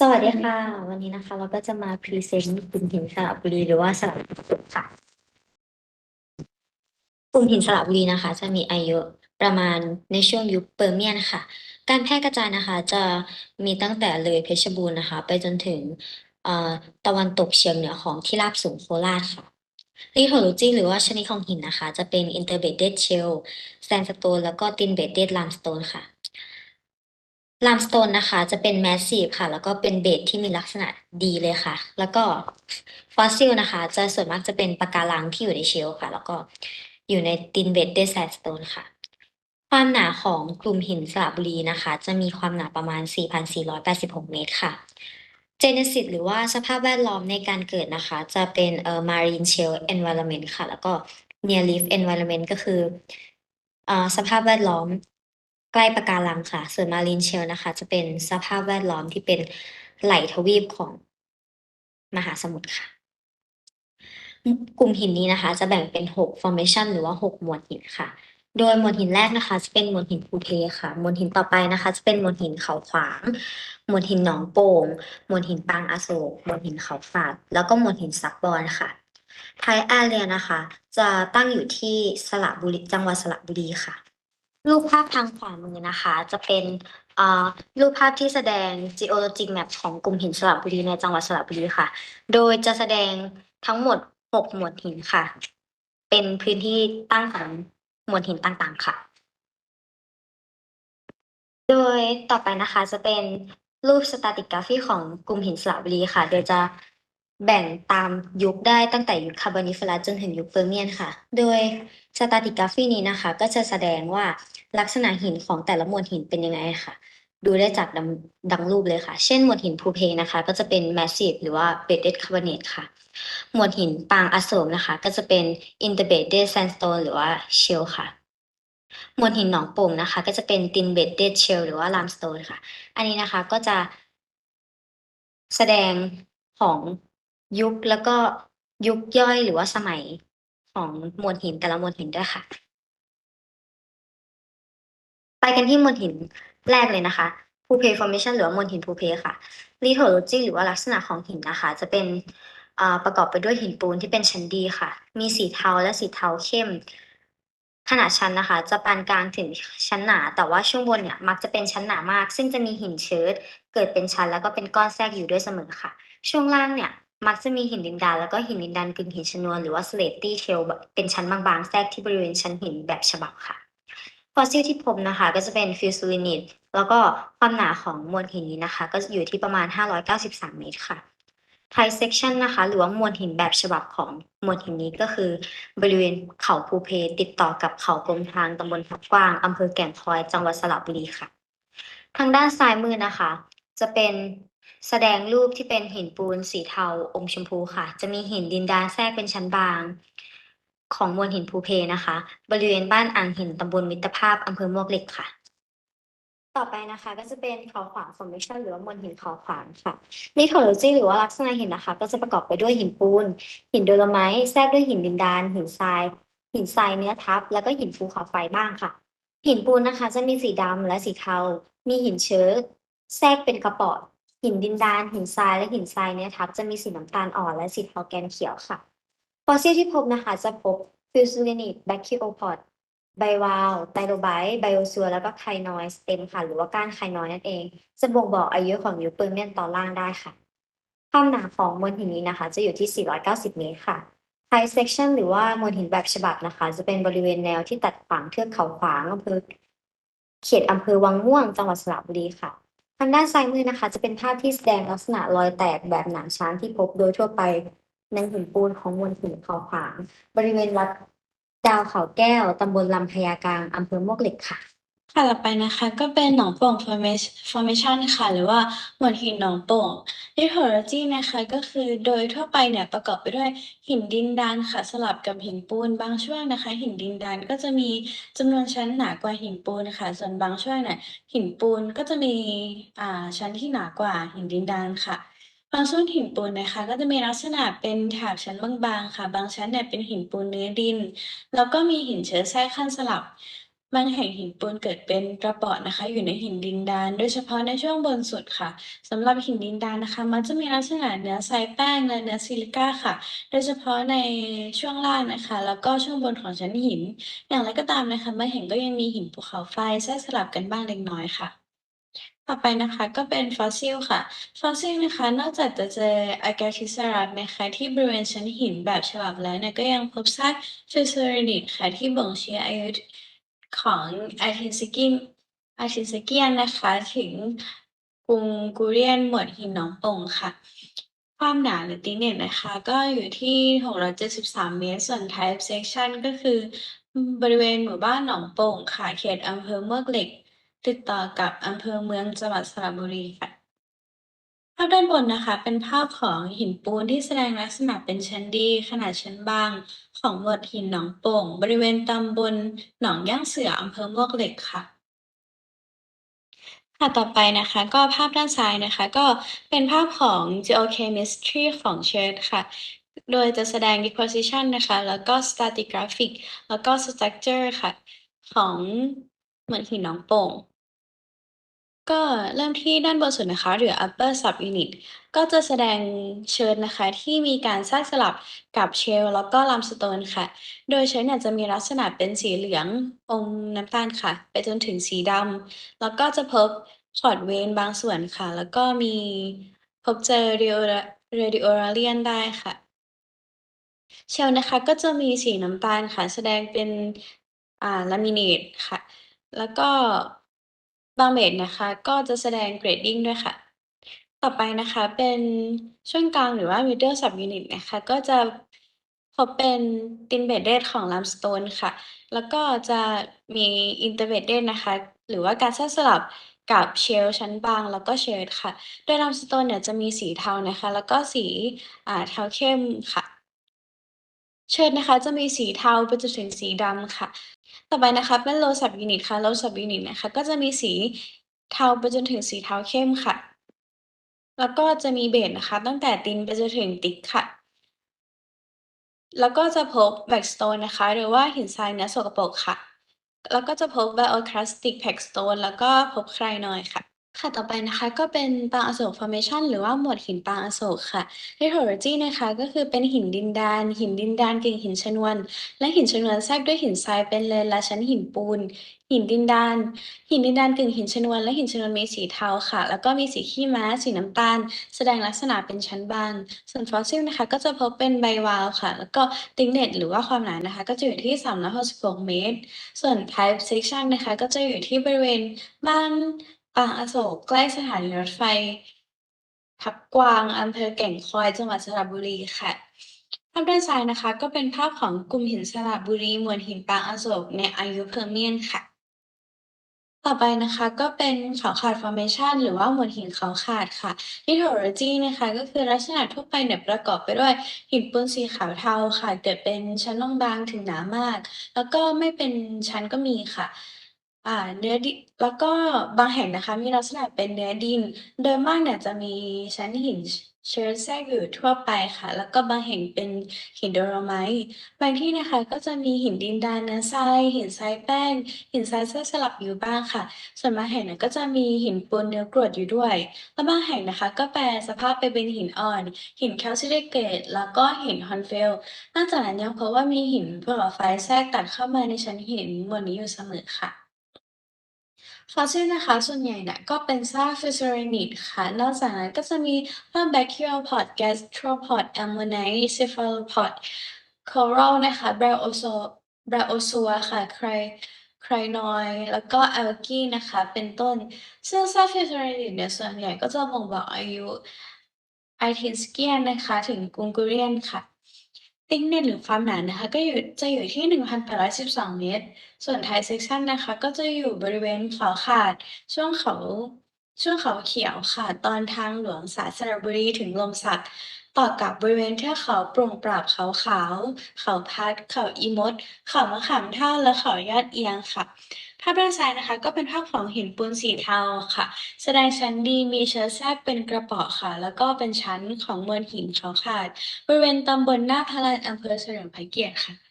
สวัสดีค่ะ วันนี้นะคะ เราก็จะมาพรีเซนต์กลุ่มหินสระบุรีหรือว่าสระบุรีค่ะ กลุ่มหินสระบุรีนะคะ จะมีอายุประมาณในช่วงยุคเปอร์เมียนค่ะ การแพร่กระจายนะคะ จะมีตั้งแต่เลยเพชรบูรณ์นะคะ ไปจนถึงตะวันตกเฉียงเหนือของที่ราบสูงโคราชค่ะลิโทโลจีหรือว่าชนิดของหินนะคะ จะเป็น interbedded shell sandstone แล้วก็ thin bedded limestone ค่ะ ลามสโตนนะคะจะเป็นแมสซีฟค่ะ แล้วก็เป็นเบสที่มีลักษณะดีเลยค่ะ แล้วก็ฟอสซิลนะคะ จะส่วนมากจะเป็นปะการังที่อยู่ในเชลค่ะ แล้วก็อยู่ในตินเบดเดซสโตนค่ะ ความหนาของกลุ่มหินสระบุรีนะคะ จะมีความหนาประมาณ 4,486 เมตรค่ะเจเนซิสหรือว่าสภาพแวดล้อมในการเกิดนะคะ จะเป็นเอ่อ marine shell environment ค่ะ แล้วก็ near reef environment ก็คืออ่าสภาพแวดล้อม ใกล้ปะการังค่ะ ส่วน marine shell นะคะ จะเป็นสภาพแวดล้อมที่เป็นไหลทวีปของมหาสมุทรค่ะ กลุ่มหินนี้นะคะ จะแบ่งเป็น 6 formation หรือว่า 6 หมวดหินค่ะ โดยหมวดหินแรกนะคะ จะเป็นหมวดหินภูเทค่ะ หมวดหินต่อไปนะคะ จะเป็นหมวดหินเขาขวาง หมวดหินหนองโป่ง หมวดหินปางอโศก หมวดหินเขาฝาด แล้วก็หมวดหินซับบอนค่ะไทยแอเรียนะคะ จะตั้งอยู่ที่สระบุรีจังหวัดสระบุรีค่ะ รูปภาพทางขวามือนะคะ จะเป็นรูปภาพที่แสดง geologic map ของกลุ่มหินสระบุรีในจังหวัดสระบุรีค่ะ โดยจะแสดงทั้งหมด 6 หมวดหินค่ะ เป็นพื้นที่ตั้งของหมวดหินต่างๆค่ะ โดยต่อไปนะคะจะเป็นรูปสตาติกกราฟีของกลุ่มหินสระบุรีค่ะ โดยจะ แบ่งตามยุคได้ตั้งแต่ยุคคาร์บอนิฟอรัสจนถึงยุคเปอร์เมียนค่ะ โดยสตาติกราฟีนี้นะคะ ก็จะแสดงว่าลักษณะหินของแต่ละมวลหินเป็นยังไงค่ะ ดูได้จากดังดังรูปเลยค่ะ เช่นหมวดหินภูเพนะคะ ก็จะเป็น massive หรือว่า bedded carbonate ค่ะ หมวดหินปางอโศกนะคะ ก็จะเป็น interbedded sandstone หรือว่า shell ค่ะมวดหินหนองโป่งนะคะ ก็จะเป็น thin bedded shell หรือว่า limestone ค่ะ อันนี้นะคะก็จะแสดงของ ยุคแล้วก็ยุคย่อยหรือว่าสมัยของมวลหินแต่ละมวลหินด้วยค่ะ ไปกันที่มวลหินแรกเลยนะคะ ภูเพ formation หรือว่ามวลหินภูเพค่ะ lithology หรือว่าลักษณะของหินนะคะ จะเป็นประกอบไปด้วยหินปูนที่เป็นชั้นดีค่ะ มีสีเทาและสีเทาเข้ม ขนาดชั้นนะคะ จะปานกลางถึงชั้นหนา แต่ว่าช่วงบนเนี่ยมักจะเป็นชั้นหนามาก ซึ่งจะมีหินเชิดเกิดเป็นชั้นแล้วก็เป็นก้อนแทรกอยู่ด้วยเสมอค่ะ ช่วงล่างเนี่ย มักจะมีหินดินดานแล้วก็หินดินดานกึ่งหินชนวนหรือว่า slaty shell เป็นชั้นบางๆ แทรกที่บริเวณชั้นหินแบบฉบับค่ะฟอสซิลที่พบนะคะก็จะเป็นฟิวซูลินิตแล้วก็ความหนาของมวลหินนี้นะคะ ก็อยู่ที่ประมาณ 593 เมตรค่ะไทเซ c ชันนะคะ หรือว่ามวลหินแบบฉบับของมวลหินนี้ก็คือ บริเวณเขาภูเพ ติดต่อกับเขากรมทางตำบลทับกว้างอำเภอแก่งคอย จังหวัดสระบุรีค่ะ ทางด้านซ้ายมือนะคะ จะเป็น แสดงรูปที่เป็นหินปูนสีเทาอมชมพูค่ะ จะมีหินดินดานแทรกเป็นชั้นบาง ของมวลหินภูเพนะคะ บริเวณบ้านอ่างหินตำบลมิตรภาพอำเภอมวกเหล็กค่ะ ต่อไปนะคะก็จะเป็นเขาขวาง formation หรือว่ามวลหินเขาขวางค่ะลิโทโลจีหรือว่าลักษณะหินนะคะ ก็จะประกอบไปด้วยหินปูน หินโดโลไมต์แทรกด้วยหินดินดาน หินทราย หินทรายเนื้อทับ แล้วก็หินภูเขาไฟบ้างค่ะ หินปูนนะคะ จะมีสีดำและสีเทา มีหินเชื้อแทรกเป็นกระป๋อ หินดินดานหินทรายและหินทรายเนื้อทับจะมีสีน้ำตาลอ่อนและสีเทาแกนเขียวค่ะฟอสซิลที่พบนะคะจะพบฟิวซูลินิตแบคคิโอพอดไบวาลไตโรไบต์ไบโอซัวแล้วก็ไคนอยสเต็มค่ะ หรือว่าก้านไคนอยนั่นเอง จะบ่งบอกอายุของยุคเปอร์เมียนตอนล่างได้ค่ะ ความหนาของมวลหินนี้นะคะ จะอยู่ที่ 490 เมตรค่ะไฮเซ c ชันหรือว่ามวลหินแบบฉบับนะคะ จะเป็นบริเวณแนวที่ตัดขวางเทือกเขาขวางอำเภอเขตอำเภอวังม่วงจังหวัดสระบุรีค่ะ ทางด้านซ้ายมือนะคะ จะเป็นภาพที่แสดงลักษณะรอยแตกแบบหนังช้างที่พบโดยทั่วไปในหินปูนของมวลหินเขาขวาง บริเวณวัดดาวเขาแก้วตำบลลำพญากลางอำเภอมวกเหล็กค่ะ ค่ะต่อไปนะคะ ก็เป็นหนองโป่ง formation formation ค่ะ หรือว่าหมวดหินหนองโป่ง lithology นะคะ ก็คือโดยทั่วไปเนี่ยประกอบไปด้วยหินดินดานค่ะ สลับกับหินปูนบางช่วงนะคะ หินดินดานก็จะมีจำนวนชั้นหนากว่าหินปูนค่ะ ส่วนบางช่วงเนี่ยหินปูนก็จะมีอ่าชั้นที่หนากว่าหินดินดานค่ะ บางช่วงหินปูนนะคะ ก็จะมีลักษณะเป็นแถบชั้นบางๆค่ะ บางชั้นเนี่ยเป็นหินปูนเนื้อดิน แล้วก็มีหินเชื้อแทรกขั้นสลับ บางแห่งหินปูนเกิดเป็นกระเปาะนะคะ อยู่ในหินดินดาน โดยเฉพาะในช่วงบนสุดค่ะสำหรับหินดินดานนะคะ มักจะมีลักษณะเนื้อทรายแป้งและเนื้อซิลิก้าค่ะ โดยเฉพาะในช่วงล่างนะคะ แล้วก็ช่วงบนของชั้นหิน อย่างไรก็ตามนะคะบางแห่งก็ยังมีหินภูเขาไฟแทรกสลับกันบ้างเล็กน้อยค่ะต่อไปนะคะก็เป็นฟอสซิลค่ะ ฟอสซิลนะคะ นอกจากจะเจอ Agathisaurus นะคะที่บริเวณชั้นหินแบบฉบับแล้วเนี่ยก็ยังพบซาก Fusurinid ค่ะที่บ่งชี้อายุ ของ Artisecian Artisecian นะคะ ถึงกรุงกูเรียนหมวดหินหนองโป่งค่ะ ความหนาหรือตีเน็ตนะคะ ก็อยู่ที่ 673 เมตร ส่วน type section ก็คือบริเวณหมู่บ้านหนองโป่งค่ะ เขตอำเภอมวกเหล็ก ติดต่อกับอำเภอเมืองจังหวัดสระบุรีค่ะ ภาพด้านบนนะคะ เป็นภาพของหินปูนที่แสดงลักษณะเป็นชั้นดี ขนาดชั้นบาง ของหมวดหินหนองโป่ง บริเวณตำบลหนองย่างเสืออำเภอมวกเหล็กค่ะค่ะต่อไปนะคะก็ภาพด้านซ้ายนะคะ ก็เป็นภาพของ geochemistry ของ Chert ค่ะ โดยจะแสดง deposition นะคะ แล้วก็ stratigraphic แล้วก็ structure ค่ะ ของเหมือนหินหนองโป่ง ก็เริ่มที่ด้านบนสุดนะคะ หรือ upper subunit ก็จะแสดงเชิญนะคะ ที่มีการแทรกสลับกับเชลแล้วก็ลัมสโตนค่ะ โดยเชิญเนี่ยจะมีลักษณะเป็นสีเหลืองอมน้ำตาลค่ะ ไปจนถึงสีดำแล้วก็จะพบขอดเวนบางส่วนค่ะ แล้วก็มีพบเจอเรดิโอเรดิโอราเลียนได้ค่ะ เชลนะคะก็จะมีสีน้ำตาลค่ะ แสดงเป็นอ่าลามิเนตค่ะ แล้วก็ บางเมดนะคะ ก็จะแสดงเกรดดิ้งด้วยค่ะ ต่อไปนะคะเป็นช่วงกลางหรือว่า middle subunit นะคะ ก็จะพบเป็น thin bedded ของ limestone ค่ะ แล้วก็จะมี interbedded นะคะ หรือว่าการแทรกสลับกับเชลชั้นบางแล้วก็เชลค่ะ โดย limestone เนี่ยจะมีสีเทานะคะ แล้วก็สีอ่าเทาเข้มค่ะ เชิญนะคะ จะมีสีเทาไปจนถึงสีดำค่ะ ต่อไปนะคะเป็น low subunit ค่ะ low subunit นะคะ ก็จะมีสีเทาไปจนถึงสีเทาเข้มค่ะ แล้วก็จะมีเบสนะคะ ตั้งแต่ thin ไปจนถึง thick ค่ะ แล้วก็จะพบ blackstone นะคะ หรือว่าหินทรายเนื้อสกปรกค่ะ แล้วก็จะพบ bioclastic packstone แล้วก็พบ crinoid ค่ะ ค่ะ ต่อไปนะคะก็เป็นปางอโศก formation หรือว่าหมวดหินปางอโศกค่ะ lithology นะคะก็คือเป็นหินดินดาน หินดินดานกึ่งหินชนวน และหินชนวนแทรกด้วยหินทรายเป็นเลนและชั้นหินปูน หินดินดาน หินดินดานกึ่งหินชนวน และหินชนวนมีสีเทาค่ะ แล้วก็มีสีขี้ม้าสีน้ำตาล แสดงลักษณะเป็นชั้นบาง ส่วนฟอสซิลนะคะก็จะพบเป็นใบวาลค่ะ แล้วก็ thickness หรือว่าความหนานะคะ ก็จะอยู่ที่366เมตร ส่วน type section นะคะก็จะอยู่ที่บริเวณบ้าน ปางอโศกใกล้สถานีรถไฟ ทับกวางอำเภอแก่งคอยจังหวัดสระบุรีค่ะ ภาพด้านซ้ายนะคะ ก็เป็นภาพของกลุ่มหินสระบุรีมวลหินปางอโศกในอายุ Permian ค่ะ ต่อไปนะคะก็เป็นเขาขาด formation หรือว่ามวดหินเขาขาดค่ะ lithology นะคะก็คือลักษณะทั่วไปเนี่ยประกอบไปด้วยหินปูนสีขาวเทาค่ะเกิดเป็นชั้นบางๆถึงหนามาก แล้วก็ไม่เป็นชั้นก็มีค่ะ อ่า เนื้อดิน แล้วก็บางแห่งนะคะ มีลักษณะเป็นเนื้อดิน โดยมากเนี่ยจะมีชั้นหินเชิแทรกอยู่ทั่วไปค่ะ แล้วก็บางแห่งเป็นหิน Dolomite บางที่นะคะ ก็จะมีหินดินดานเนื้อทรายหินทรายแป้ง หินทรายแทรกสลับอยู่บ้างค่ะ ส่วนบางแห่งเนี่ยก็จะมีหินปูนเนื้อกรวดอยู่ด้วย และบางแห่งนะคะ ก็แปรสภาพไปเป็นหินอ่อน หิน calcilicate แล้วก็หิน Hornfels นอกจากนั้นยังพบว่ามีหินภูเขาไฟแทรกตัดเข้ามาในชั้นหินมวลนี้อยู่เสมอค่ะ คอเช่นนะคะ ส่วนใหญ่เนี่ยก็เป็นซากฟิสเรนิดค่ะ นอกจากนั้นก็จะมีพวกแบคทีเรียพอดแกสโทรพอดแอมโมไนต์ซิฟาลพอดคอรัลนะคะแบโอโซแบโอซัวค่ะใครไครนอยแล้วก็แอลกี้นะคะ เป็นต้น ซึ่งซาฟิสเรนิดเนี่ยส่วนใหญ่ก็จะบ่งบอกอายุไอทินสเกียนนะคะ ถึงกุงกุเรียนค่ะ thickness หรือความหนานะคะ ก็อยู่จะอยู่ที่ 1,812 เมตร ส่วน type section นะคะ ก็จะอยู่บริเวณเขาขาด ช่วงเขาช่วงเขาเขียวค่ะ ตอนทางหลวงสายสระบุรีถึงลมสัก ต่อกับบริเวณเทือกเขาโปร่งปราบเขาขาว เขาพัด เขาอีมด เขามะขามเท่าและเขายอดเอียงค่ะ ภาพด้านซ้ายนะคะ ก็เป็นภาพของหินปูนสีเทาค่ะ แสดงชั้นดีมีเชื้อแทรกเป็นกระเปาะค่ะ แล้วก็เป็นชั้นของมวลหินเขาขาด บริเวณตำบลหน้าพระลานอำเภอเฉลิมพระเกียรติค่ะ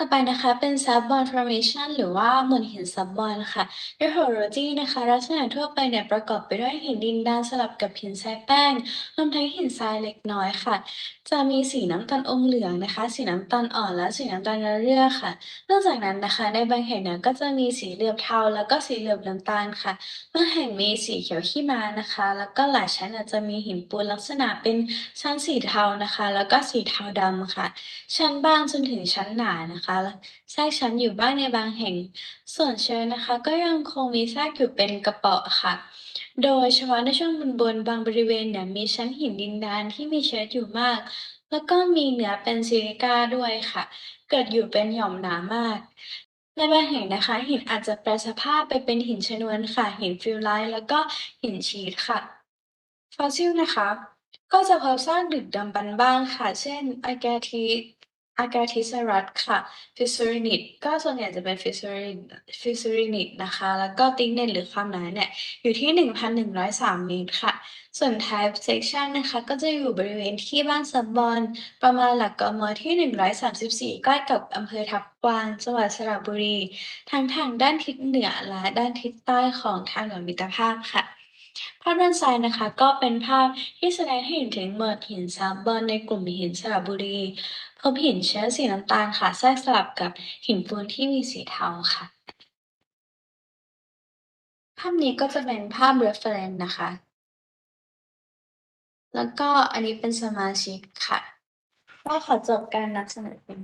ต่อไปนะคะเป็น Subbond Formation หรือว่าหมุนหิน Subbond ค่ะโดย Horology นะคะ ลักษณะทั่วไปเนี่ยประกอบไปด้วยหินดินดานสลับกับหินทรายแป้งรวมทั้งหินทรายเล็กน้อยค่ะ จะมีสีน้ำตาลอมเหลืองนะคะ สีน้ำตาลอ่อนและสีน้ำตาลเรื่อค่ะนอกจากนั้นนะคะ ในบางแห่งเนี่ยก็จะมีสีเหลือบเทา แล้วก็สีเหลือบน้ำตาลค่ะบางแห่งมีสีเขียวขี้ม้านะคะ แล้วก็หลายชั้นอาจจะมีหินปูนลักษณะเป็นชั้นสีเทานะคะ แล้วก็สีเทาดำค่ะ ชั้นบางจนถึงชั้นหนานะคะแทรกชั้นอยู่บ้างในบางแห่ง ส่วนเชิงนะคะ ก็ยังคงมีแทรกอยู่เป็นกระเปาะค่ะ โดยเฉพาะในช่วงบนบนๆบางบริเวณเนี่ยมีชั้นหินดินดานที่มีเชื้ออยู่มาก แล้วก็มีเนื้อเป็นซิลิก้าด้วยค่ะ เกิดอยู่เป็นหย่อมหนามาก ในบางแห่งนะคะ หินอาจจะแปรสภาพไปเป็นหินชนวนค่ะ หินฟิลไลท์แล้วก็หินชีทค่ะฟอสซิลนะคะก็จะพบซากดึกดำบรรพ์บ้างค่ะ เช่นอากาทิ อากาทิซารัสค่ะฟิสซูรินิตก็ส่วนใหญ่จะเป็นฟิสซูรินฟิสซูรินิตนะคะ แล้วก็ติ๊กเน็ตหรือความหนาเนี่ย อยู่ที่ 1,103 เมตรค่ะ ส่วน Type Section นะคะ ก็จะอยู่บริเวณที่บ้านซับบอน ประมาณหลักกมที่ 134 ใกล้กับอำเภอทับกวางจังหวัดสระบุรี ทั้งทางด้านทิศเหนือและด้านทิศใต้ของทางหลวงมิตรภาพค่ะ ภาพด้านซ้ายนะคะ ก็เป็นภาพที่แสดงให้เห็นถึงหมวดหินซับเบอนในกลุ่มหินสระบุรีพบหินเชื้อสีน้ำตาลค่ะแทรกสลับกับหินปูนที่มีสีเทาค่ะ ภาพนี้ก็จะเป็นภาพ reference นะคะ แล้วก็อันนี้เป็นสมาชิกค่ะ ก็ขอจบการนำเสนอเพียง